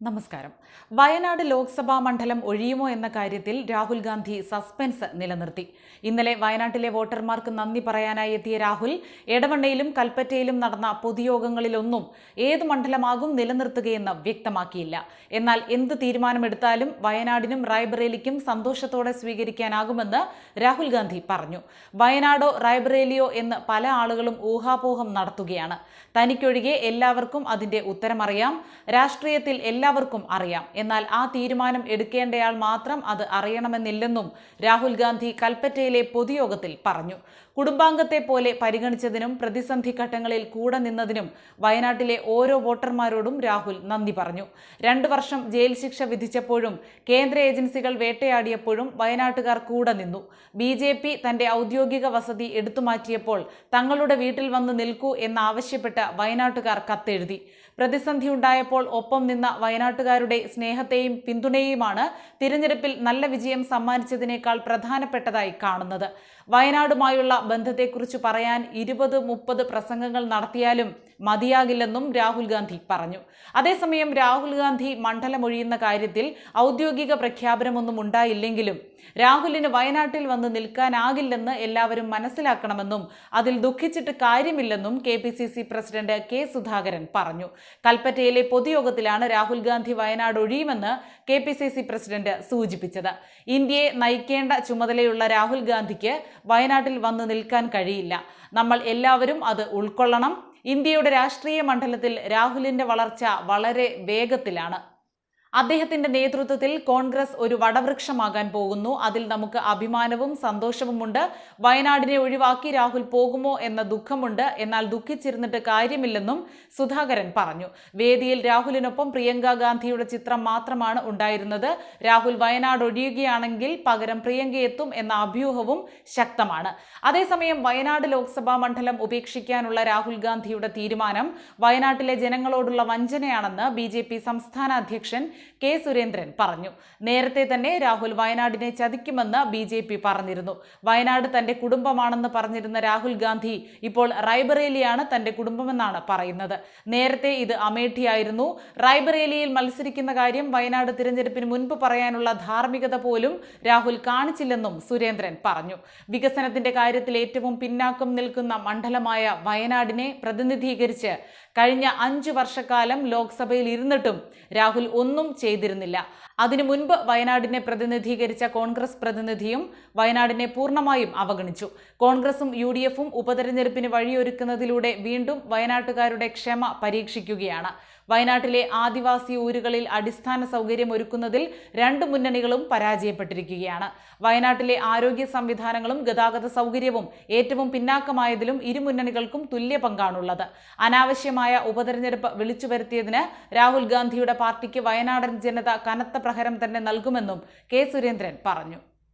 നമസ്കാരം. വയനാട് ലോക്സഭാ മണ്ഡലം ഒഴിയുമോ എന്ന കാര്യത്തിൽ രാഹുൽ ഗാന്ധി സസ്പെൻസ് നിലനിർത്തി. ഇന്നലെ വയനാട്ടിലെ വോട്ടർമാർക്ക് നന്ദി പറയാനായി എത്തിയ രാഹുൽ എടവണ്ണയിലും കൽപ്പറ്റയിലും നടന്ന പൊതുയോഗങ്ങളിലൊന്നും ഏത് മണ്ഡലമാകും നിലനിർത്തുകയെന്ന് വ്യക്തമാക്കിയില്ല. എന്നാൽ എന്ത് തീരുമാനമെടുത്താലും വയനാടിനും റായ്ബറേലിക്കും സന്തോഷത്തോടെ സ്വീകരിക്കാനാകുമെന്ന് രാഹുൽ ഗാന്ധി പറഞ്ഞു. വയനാടോ റായ്ബറേലിയോ എന്ന് പല ആളുകളും ഊഹാപോഹം നടത്തുകയാണ്. തനിക്കൊഴികെ എല്ലാവർക്കും അതിന്റെ ഉത്തരമറിയാം. രാഷ്ട്രീയത്തിൽ എല്ലാവർക്കും അറിയാം. എന്നാൽ ആ തീരുമാനം എടുക്കേണ്ടയാൾ മാത്രം അത് അറിയണമെന്നില്ലെന്നും രാഹുൽ ഗാന്ധി കൽപ്പറ്റയിലെ പൊതുയോഗത്തിൽ പറഞ്ഞു. കുടുംബാംഗത്തെ പോലെ പരിഗണിച്ചതിനും പ്രതിസന്ധി ഘട്ടങ്ങളിൽ കൂടെ നിന്നതിനും വയനാട്ടിലെ ഓരോ വോട്ടർമാരോടും രാഹുൽ നന്ദി പറഞ്ഞു. രണ്ടു വർഷം ജയിൽ ശിക്ഷ വിധിച്ചപ്പോഴും കേന്ദ്ര ഏജൻസികൾ വേട്ടയാടിയപ്പോഴും വയനാട്ടുകാർ കൂടെ നിന്നു. ബി ജെ പി തന്റെ ഔദ്യോഗിക വസതി എടുത്തുമാറ്റിയപ്പോൾ തങ്ങളുടെ വീട്ടിൽ വന്ന് നിൽക്കൂ എന്നാവശ്യപ്പെട്ട് വയനാട്ടുകാർ കത്തെഴുതി. പ്രതിസന്ധി ഉണ്ടായപ്പോൾ ഒപ്പം നിന്ന വയനാട്ടുകാരുടെ സ്നേഹത്തെയും പിന്തുണയെയുമാണ് തിരഞ്ഞെടുപ്പിൽ നല്ല വിജയം സമ്മാനിച്ചതിനേക്കാൾ പ്രധാനപ്പെട്ടതായി കാണുന്നത്. വയനാടുമായുള്ള ബന്ധത്തെക്കുറിച്ച് പറയാൻ ഇരുപത് മുപ്പത് പ്രസംഗങ്ങൾ നടത്തിയാലും മതിയാകില്ലെന്നും രാഹുൽ ഗാന്ധി പറഞ്ഞു. അതേസമയം രാഹുൽ ഗാന്ധി മണ്ഡലമൊഴിയുന്ന കാര്യത്തിൽ ഔദ്യോഗിക പ്രഖ്യാപനമൊന്നും ഉണ്ടായില്ലെങ്കിലും രാഹുലിന് വയനാട്ടിൽ വന്ന് നിൽക്കാനാകില്ലെന്ന് എല്ലാവരും മനസ്സിലാക്കണമെന്നും അതിൽ ദുഃഖിച്ചിട്ട് കാര്യമില്ലെന്നും K P C C president K Sudhakaran പറഞ്ഞു. കൽപ്പറ്റയിലെ പൊതുയോഗത്തിലാണ് Rahul Gandhi Wayanad ഒഴിയുമെന്ന് K P C C president സൂചിപ്പിച്ചത്. ഇന്ത്യയെ നയിക്കേണ്ട ചുമതലയുള്ള രാഹുൽ ഗാന്ധിക്ക് വയനാട്ടിൽ വന്ന് നിൽക്കാൻ കഴിയില്ല. നമ്മൾ എല്ലാവരും അത് ഉൾക്കൊള്ളണം. ഇന്ത്യയുടെ രാഷ്ട്രീയ മണ്ഡലത്തിൽ രാഹുലിന്റെ വളർച്ച വളരെ വേഗത്തിലാണ്. അദ്ദേഹത്തിന്റെ നേതൃത്വത്തിൽ കോൺഗ്രസ് ഒരു വടവൃക്ഷമാകാൻ പോകുന്നു. അതിൽ നമുക്ക് അഭിമാനവും സന്തോഷവുമുണ്ട്. വയനാടിനെ ഒഴിവാക്കി രാഹുൽ പോകുമോ എന്ന ദുഃഖമുണ്ട്. എന്നാൽ ദുഃഖിച്ചിരുന്നിട്ട് കാര്യമില്ലെന്നും സുധാകരൻ പറഞ്ഞു. വേദിയിൽ രാഹുലിനൊപ്പം പ്രിയങ്ക ഗാന്ധിയുടെ ചിത്രം മാത്രമാണ് ഉണ്ടായിരുന്നത്. രാഹുൽ വയനാട് ഒഴിയുകയാണെങ്കിൽ പകരം പ്രിയങ്കയെത്തും എന്ന അഭ്യൂഹവും ശക്തമാണ്. അതേസമയം വയനാട് ലോക്സഭാ മണ്ഡലം ഉപേക്ഷിക്കാനുള്ള രാഹുൽ ഗാന്ധിയുടെ തീരുമാനം വയനാട്ടിലെ ജനങ്ങളോടുള്ള വഞ്ചനയാണെന്ന് ബി സംസ്ഥാന അധ്യക്ഷൻ കെ സുരേന്ദ്രൻ പറഞ്ഞു. നേരത്തെ തന്നെ രാഹുൽ വയനാടിനെ ചതിക്കുമെന്ന് ബി ജെ പി പറഞ്ഞിരുന്നു. വയനാട് തന്റെ കുടുംബമാണെന്ന് പറഞ്ഞിരുന്ന രാഹുൽ ഗാന്ധി ഇപ്പോൾ റായ്ബറേലിയാണ് തന്റെ കുടുംബമെന്നാണ് പറയുന്നത്. നേരത്തെ ഇത് അമേഠിയായിരുന്നു. റായ്ബറേലിയിൽ മത്സരിക്കുന്ന കാര്യം വയനാട് തിരഞ്ഞെടുപ്പിന് മുൻപ് പറയാനുള്ള ധാർമ്മികത പോലും രാഹുൽ കാണിച്ചില്ലെന്നും സുരേന്ദ്രൻ പറഞ്ഞു. വികസനത്തിന്റെ കാര്യത്തിൽ ഏറ്റവും പിന്നാക്കം നിൽക്കുന്ന മണ്ഡലമായ വയനാടിനെ പ്രതിനിധീകരിച്ച് കഴിഞ്ഞ അഞ്ചു വർഷക്കാലം ലോക്സഭയിൽ ഇരുന്നിട്ടും രാഹുൽ ഒന്നും ചെയ്തിരുന്നില്ല. അതിനു മുൻപ് വയനാടിനെ പ്രതിനിധീകരിച്ച കോൺഗ്രസ് പ്രതിനിധിയും വയനാടിനെ പൂർണമായും അവഗണിച്ചു. കോൺഗ്രസും യു ഡി എഫും ഉപതെരഞ്ഞെടുപ്പിന് വഴിയൊരുക്കുന്നതിലൂടെ വീണ്ടും വയനാട്ടുകാരുടെ ക്ഷമ പരീക്ഷിക്കുകയാണ്. വയനാട്ടിലെ ആദിവാസി ഊരുകളിൽ അടിസ്ഥാന സൗകര്യം ഒരുക്കുന്നതിൽ രണ്ട് മുന്നണികളും പരാജയപ്പെട്ടിരിക്കുകയാണ്. വയനാട്ടിലെ ആരോഗ്യ സംവിധാനങ്ങളും ഗതാഗത സൗകര്യവും ഏറ്റവും പിന്നാക്കമായതിലും ഇരു മുന്നണികൾക്കും തുല്യ പങ്കാണുള്ളത്. അനാവശ്യമായ ഉപതെരഞ്ഞെടുപ്പ് വിളിച്ചു രാഹുൽ ഗാന്ധിയുടെ പാർട്ടിക്ക് വയനാടൻ ജനത കനത്ത പ്രഹരം തന്നെ നൽകുമെന്നും കെ സുരേന്ദ്രൻ പറഞ്ഞു